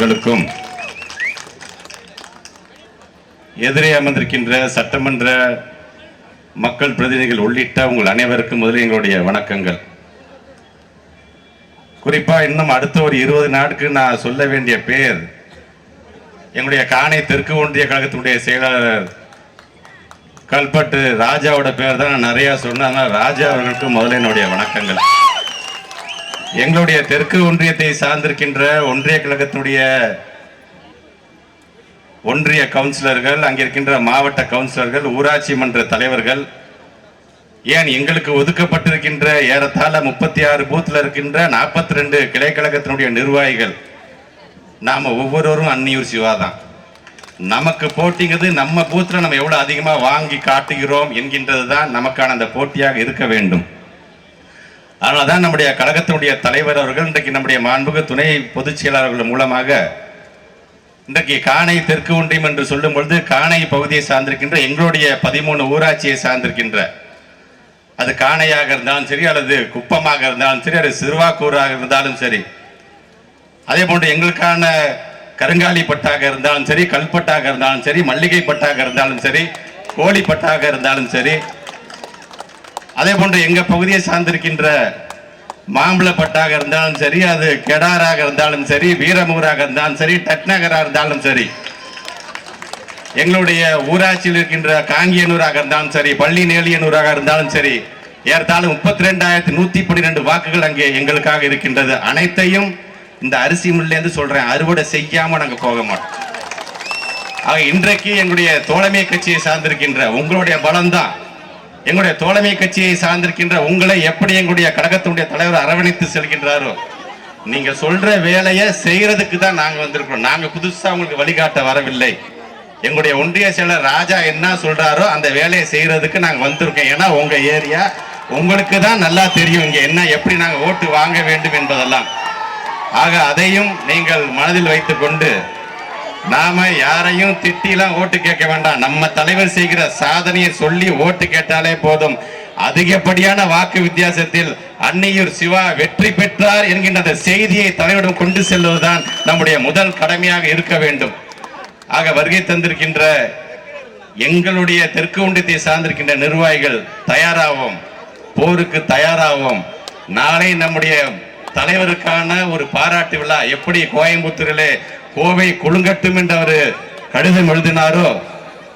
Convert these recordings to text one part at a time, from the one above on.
அவர்களுக்கும் எதிரே அமர்ந்திருக்கின்ற சட்டமன்ற மக்கள் பிரதிநிதிகள் உள்ளிட்ட உங்கள் அனைவருக்கும் முதலில் எங்களுடைய வணக்கங்கள். குறிப்பா இன்னும் அடுத்த ஒரு இருபது நாட்கு நான் சொல்ல வேண்டிய பேர் எங்களுடைய காணை தெற்கு ஒன்றிய கழகத்தினுடைய செயலாளர் கல்பட்டு ராஜாவோட பேர் தான் நான் நிறைய சொன்னேன். அதனால ராஜா அவர்களுக்கு முதல்ல என்னுடைய வணக்கங்கள். எங்களுடைய தெற்கு ஒன்றியத்தை சார்ந்திருக்கின்ற ஒன்றிய கழகத்துடைய ஒன்றிய கவுன்சிலர்கள் அங்கே இருக்கின்ற மாவட்ட கவுன்சிலர்கள் ஊராட்சி மன்ற தலைவர்கள் ஏன் எங்களுக்கு ஒதுக்கப்பட்டிருக்கின்ற ஏறத்தாழ முப்பத்தி ஆறு பூத்தில் இருக்கின்ற நாற்பத்தி ரெண்டு கிளை கழகத்தினுடைய நிர்வாகிகள் நாம் ஒவ்வொருவரும் அந்நியூர் சிவா தான். நமக்கு போட்டிங்கிறது நம்ம பூத்தில் நம்ம எவ்வளோ அதிகமாக வாங்கி காட்டுகிறோம் என்கின்றது தான் நமக்கான அந்த போட்டியாக இருக்க வேண்டும். அதனால தான் நம்முடைய கழகத்தினுடைய தலைவர் அவர்கள் இன்றைக்கு நம்முடைய மாண்புக துணை பொதுச் செயலாளர்கள் மூலமாக இன்றைக்கு காணை தெற்கு ஒன்றியம் என்று சொல்லும் பொழுது காணை பகுதியை சார்ந்திருக்கின்ற எங்களுடைய பதிமூணு ஊராட்சியை சார்ந்திருக்கின்ற அது காணையாக இருந்தாலும் சரி அல்லது குப்பமாக இருந்தாலும் சரி அல்லது சிறுவாக்கூறாக இருந்தாலும் சரி அதே போன்று எங்களுக்கான கருங்காலி பட்டாக இருந்தாலும் சரி கல்பட்டாக இருந்தாலும் சரி மல்லிகை பட்டாக இருந்தாலும் சரி கோழி பட்டாக இருந்தாலும் சரி அதே போன்று எங்கள் பகுதியை சார்ந்திருக்கின்ற மாம்பழப்பட்டாக இருந்தாலும் சரி அது கெடாராக இருந்தாலும் சரி வீரமூராக இருந்தாலும் சரி டட்நகராக இருந்தாலும் சரி எங்களுடைய ஊராட்சியில் இருக்கின்ற காங்கியனூராக இருந்தாலும் சரி பள்ளி நேலியனூராக இருந்தாலும் சரி ஏறத்தாலும் முப்பத்தி ரெண்டாயிரத்தி நூற்றி பன்னிரெண்டு வாக்குகள் அங்கே எங்களுக்காக இருக்கின்றது. அனைத்தையும் இந்த அரிசி மில்லேருந்து சொல்கிறேன் அறுவடை செய்யாமல் நாங்கள் போக மாட்டோம். ஆக இன்றைக்கு எங்களுடைய தோழமை கட்சியை சார்ந்திருக்கின்ற உங்களுடைய பலம்தான் எங்களுடைய தோழமை கட்சியை சார்ந்திருக்கின்ற உங்களை எப்படி எங்களுடைய கழகத்தினுடைய தலைவர் அரவணைத்து செல்கின்றாரோ நீங்க சொல்ற வேலையை செய்யறதுக்கு தான் நாங்க வந்திருக்கிறோம். நாங்க புதுசா உங்களுக்கு வழிகாட்ட வரவில்லை. எங்களுடைய ஒன்றிய செயலர் ராஜா என்ன சொல்றாரோ அந்த வேலையை செய்யறதுக்கு நாங்க வந்திருக்கோம். ஏன்னா உங்க ஏரியா உங்களுக்கு தான் நல்லா தெரியும். இங்க என்ன எப்படி நாங்க ஓட்டு வாங்க வேண்டும் என்பதெல்லாம். ஆக அதையும் நீங்கள் மனதில் வைத்துக் கொண்டு நாம யாரையும் திட்டிலாம் ஓட்டு கேட்க வேண்டாம். நம்ம தலைவர் செய்கிற சாதனையை சொல்லி ஓட்டு கேட்டாலே போதும். அதிகப்படியான வாக்கு வித்தியாசத்தில் அன்னையூர் சிவா வெற்றி பெற்றார் என்கின்ற அந்த செய்தியை தலைவரிடம் கொண்டு செல்வதுதான் நம்முடைய முதல் கடமையாக இருக்க வேண்டும். ஆக வருகை தந்திருக்கின்ற எங்களுடைய தெற்கு ஒன்றியத்தை சார்ந்திருக்கின்ற நிர்வாகிகள் தயாராகும் போருக்கு தயாராகும் நாளை நம்முடைய தலைவருக்கான ஒரு பாராட்டு விழா எப்படி கோயம்புத்தூரிலே கோவை கொழுங்கட்டும் என்று அவர் கடிதம் எழுதினாரோ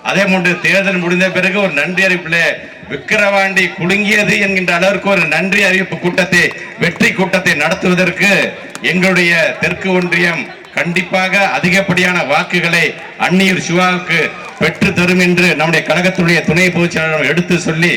அதே போன்று தேர்தல் முடிந்த பிறகு ஒரு நன்றி அறிவிப்பிலே விக்கிரவாண்டி குலுங்கியது என்கின்ற அளவிற்கு ஒரு நன்றி அறிவிப்பு கூட்டத்தை வெற்றி கூட்டத்தை நடத்துவதற்கு எங்களுடைய தெற்கு ஒன்றியம் கண்டிப்பாக அதிகப்படியான வாக்குகளை அந்நியூர் சிவாவுக்கு பெற்று தரும் என்று நம்முடைய கழகத்துடைய துணை பொதுச் செயலாளர் எடுத்து சொல்லி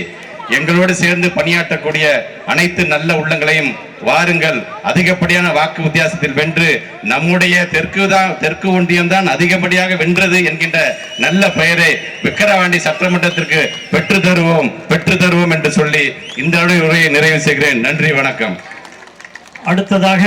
எங்களோடு சேர்ந்து பணியாற்றக்கூடிய அனைத்து நல்ல உள்ளங்களையும் வாருங்கள். அதிகப்படியான வாக்கு வித்தியாசத்தில் வென்று நம்முடைய தெற்கு தான் தெற்கு ஒன்றியம் தான் அதிகப்படியாக வென்றது என்கின்ற நல்ல பெயரை விக்கிரவாண்டி சட்டமன்றத்திற்கு பெற்று தருவோம் பெற்று தருவோம் என்று சொல்லி இந்த உரையை நிறைவு செய்கிறேன். நன்றி வணக்கம். அடுத்ததாக